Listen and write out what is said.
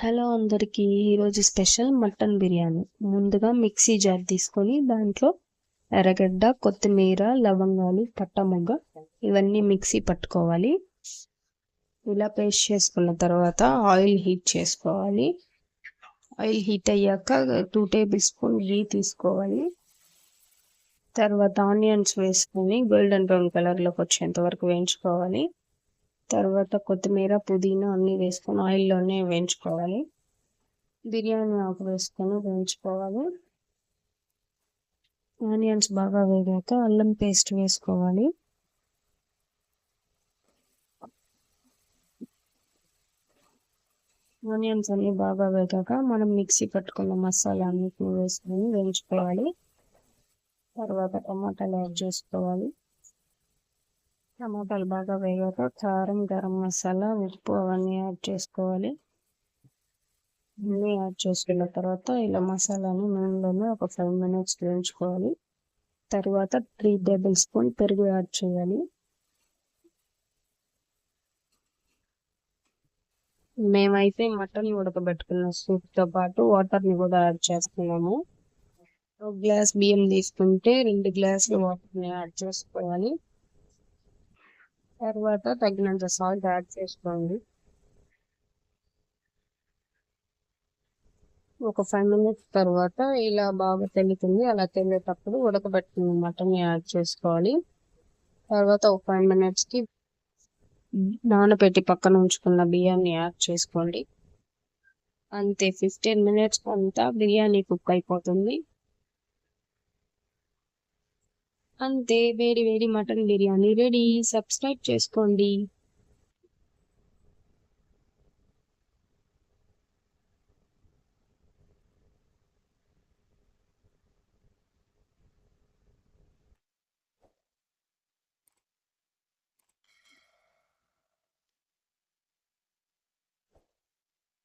Hello అందరికీ ఈరోజు special mutton biryani. ముందుగా మిక్సీ జార్ తీసుకొని దాంట్లో ఎర్రగడ్డ కొత్తిమీర లవంగాలు పట్టమొగ్గ ఇవన్నీ మిక్సీ పట్టుకోవాలి. ఇలా పేస్ట్ చేసుకున్న తర్వాత ఆయిల్ హీట్ చేసుకోవాలి. ఆయిల్ హీట్ అయ్యాక టూ టేబుల్ స్పూన్ గీ తీసుకోవాలి. తర్వాత ఆనియన్స్ వేసుకొని గోల్డెన్ బ్రౌన్ కలర్లోకి వచ్చేంత వరకు వేయించుకోవాలి. తర్వాత కొత్తిమీర పుదీనా అన్నీ వేసుకొని ఆయిల్లోనే వేయించుకోవాలి. బిర్యానీ ఆకు వేసుకొని వేయించుకోవాలి. ఆనియన్స్ బాగా వేగాక అల్లం పేస్ట్ వేసుకోవాలి. ఆనియన్స్ అన్ని బాగా వేగాక మనం మిక్సీ పట్టుకున్న మసాలా అన్నిటిని వేసుకొని వేయించుకోవాలి. తర్వాత టమాటాలు యాడ్ చేసుకోవాలి. టమాటాలు బాగా వేగాక కారం గరం మసాలా ఉప్పు అవన్నీ యాడ్ చేసుకోవాలి. అన్నీ యాడ్ చేసుకున్న తర్వాత ఇలా మసాలాని నూనెలోనే ఒక ఫైవ్ మినిట్స్ వేయించుకోవాలి. తర్వాత త్రీ టేబుల్ స్పూన్ పెరుగు యాడ్ చేయాలి. మేమైతే మటన్ ఉడకబెట్టుకున్న సూప్తో పాటు వాటర్ని కూడా యాడ్ చేస్తున్నాము. ఒక గ్లాస్ బియ్యం తీసుకుంటే రెండు గ్లాసులు వాటర్ని యాడ్ చేసుకోవాలి. తర్వాత తగినంత సాల్ట్ యాడ్ చేసుకోండి. ఒక ఫైవ్ మినిట్స్ తర్వాత ఇలా బాగా తెలుతుంది. అలా తెలియటప్పుడు ఉడకబెట్టిన మటన్ యాడ్ చేసుకోవాలి. తర్వాత ఒక ఫైవ్ మినిట్స్కి నానబెట్టి పక్కన ఉంచుకున్న బియ్యాన్ని యాడ్ చేసుకోండి. అంతే ఫిఫ్టీన్ మినిట్స్ అంతా బిర్యానీ కుక్ అయిపోతుంది. అంతే వేడి వేడి మటన్ బిర్యానీ రెడీ. సబ్స్క్రైబ్ చేసుకోండి.